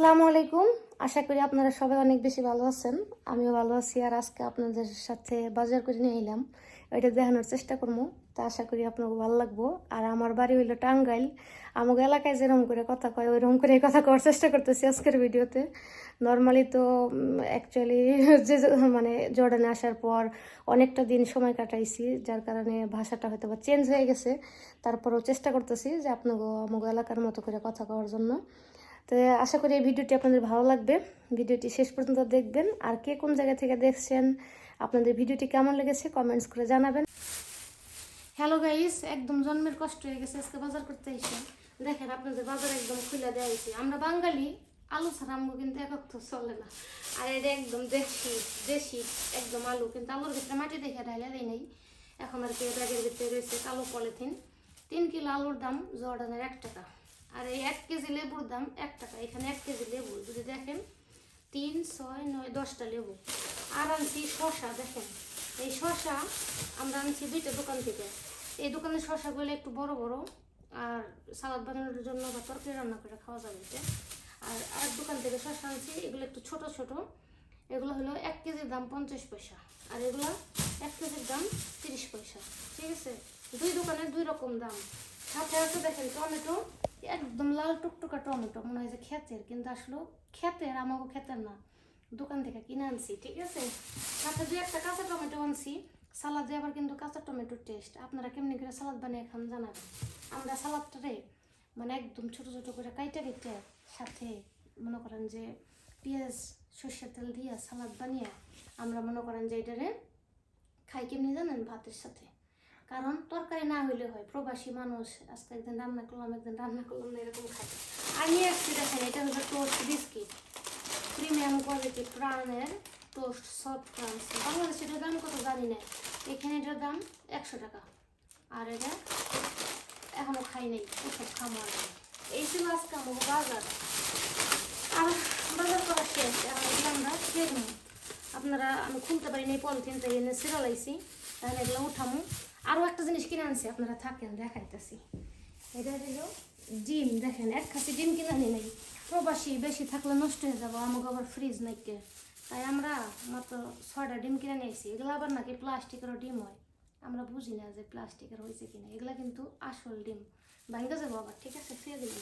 আসসালামু আলাইকুম। আশা করি আপনারা সবাই অনেক বেশি ভালো আছেন। আমিও ভালো আছি আর আজকে আপনাদের সাথে বাজার করে নিয়ে এলাম। ওইটা দেখানোর চেষ্টা করব। তা আশা করি আপনাকে ভালো লাগবো। আর আমার বাড়ি হইল টাঙ্গাইল। আমাকে এলাকায় যেরকম করে কথা কয়, ওইরকম করে কথা কওয়ার চেষ্টা করতেছি আজকের ভিডিওতে। নর্মালি তো অ্যাকচুয়ালি যে মানে জর্ডানে আসার পর অনেকটা দিন সময় কাটাইছি, যার কারণে ভাষাটা হয়তো বা চেঞ্জ হয়ে গেছে। তারপরও চেষ্টা করতেছি যে আপনাকে আমাকে এলাকার মতো করে কথা কওয়ার জন্য। তো আশা করি এই ভিডিওটি আপনাদের ভালো লাগবে। ভিডিওটি শেষ পর্যন্ত দেখবেন। আর কে কোন জায়গা থেকে দেখছেন, আপনাদের ভিডিওটি কেমন লেগেছে কমেন্টস করে জানাবেন। হ্যালো গাইস, একদম জন্মের কষ্ট হয়ে গেছে, আজকে বাজার করতে এসে দেখেন আপনাদের বাজার একদম খুলে দেওয়া হয়েছে। আমরা বাঙালি, আলু ছাড়া আমগো কিন্তু একক তো চলে না। আর এটা একদম দেশি দেশি একদম আলু, কিন্তু আলুর ভিতরে মাটি দেখে ঢাইলে দেয় নাই। এখন আর কি ব্যাগের ভিতরে রয়েছে কালো পলিথিন। তিন কিলো আলুর দাম জর্ডানের এক টাকা। আর এই এক কেজি লেবুর দাম এক টাকা। এখানে এক কেজি লেবু, যদি দেখেন, তিন, ছয়, নয়, দশটা লেবু। আর আনছি শশা দেখেন। এই শশা আমরা আনছি দুইটা দোকান থেকে। এই দোকানের শশাগুলো একটু বড় বড়, আর সালাদ বানানোর জন্য বা তরকারি রান্না করে খাওয়া যাবে এতে। আর আর দোকান থেকে শশা আনছি, এগুলো একটু ছোট ছোট। এগুলো হলো এক কেজির দাম পঞ্চাশ পয়সা, আর এগুলো এক কেজির দাম তিরিশ পয়সা। ঠিক আছে? দুই দোকানের দুই রকম দাম। সাথে আছে, দেখেন, টমেটো একদম লাল টুকটুকা টমেটো, মনে হয় যে ক্ষেতের, কিন্তু আসলে ক্ষেতের আমাকে ক্ষেতের না। দোকান থেকে কিনে আনছি, ঠিক আছে? সাথে দুই একটা কাঁচা টমেটো আনছি। সালাদে আবার কিন্তু কাঁচা টমেটোর টেস্ট আপনারা কেমনি করে সালাদ বানিয়ে খান জানাবেন আমরা সালাদটারে মানে একদম ছোট ছোট করে কাইটা কেটে সাথে মনে করেন যে পেঁয়াজ, সর্ষের তেল দিয়ে সালাদ বানিয়ে আমরা মনে করেন যে এটারে খাই, কেমনি জানেন? ভাতের সাথে। কারণ তরকারি না হইলে হয়, প্রবাসী মানুষ, আজকে একদিন রান্না করলাম, একদিন রান্না করলাম, এরকম খাই আর নিয়ে আসছি, দেখেন, এটা হলো টোস্ট বিস্কিট প্রিমিয়াম কোয়ালিটি প্রাণের টোস্ট সফট ক্রাঞ্চ বাংলাদেশে এটার দাম কত জানি না। এখানে এটার দাম একশো টাকা। আর এটা এখনও খাই নাই ওসব খামো আর। এই ছিল আজকে আমার বাজার। আর বাজার করা শেষ। এখন আমরা খেয়ে আপনারা, আমি খুলতে পারিনি, পলিথিন তাই এনে সিরালাইছি তাহলে এগুলো উঠামু। আরও একটা জিনিস কিনে আনছি, আপনারা থাকেন, দেখাইতেছি। এটা হলো ডিম, দেখেন, এক খাসি ডিম কিনে আনি নাই। প্রবাসী বেশি থাকলে নষ্ট হয়ে যাব আমাকে আবার ফ্রিজ নাইকে। তাই আমরা মাত্র ছয়টা ডিম কিনে নিয়েছি এগুলো আবার নাকি প্লাস্টিকেরও ডিম হয়। আমরা বুঝি না যে প্লাস্টিকের হয়েছে কিনা। এগুলা কিন্তু আসল ডিম। ভাঙ্গা যাব আবার, ঠিক আছে? ফিরে দিবি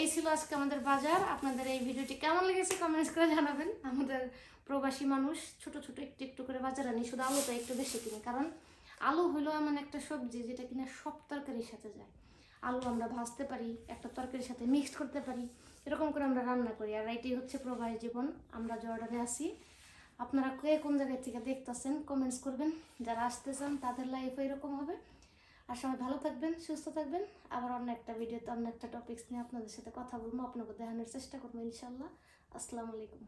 এই ছিল আজকে আমাদের বাজার। আপনাদের এই ভিডিওটি কেমন লেগেছে কমেন্টস করে জানাবেন। আমাদের প্রবাসী মানুষ ছোট ছোট একটু একটু করে বাজার আনি, শুধু আলুটা একটু বেশি কিনে। কারণ আলু হলো এমন একটা সবজি যেটা কিনা সব তরকারির সাথে যায়। আলু আমরা ভাজতে পারি, একটা তরকারির সাথে মিক্সড করতে পারি, এরকম করে আমরা রান্না করি। আর এটাই হচ্ছে প্রবাসী জীবন। আমরা জর্ডানে আসি আপনারা কে কোন জায়গায় থেকে দেখতেছেন কমেন্টস করবেন। যারা আসতে চান, তাদের লাইফ এরকম হবে। আর সবাই ভালো থাকবেন, সুস্থ থাকবেন। আবার অন্য একটা ভিডিওতে অন্য একটা টপিক্স নিয়ে আপনাদের সাথে কথা বলব। আপনাকে দেখানোর চেষ্টা করব ইনশাল্লাহ। আসসালামু আলাইকুম।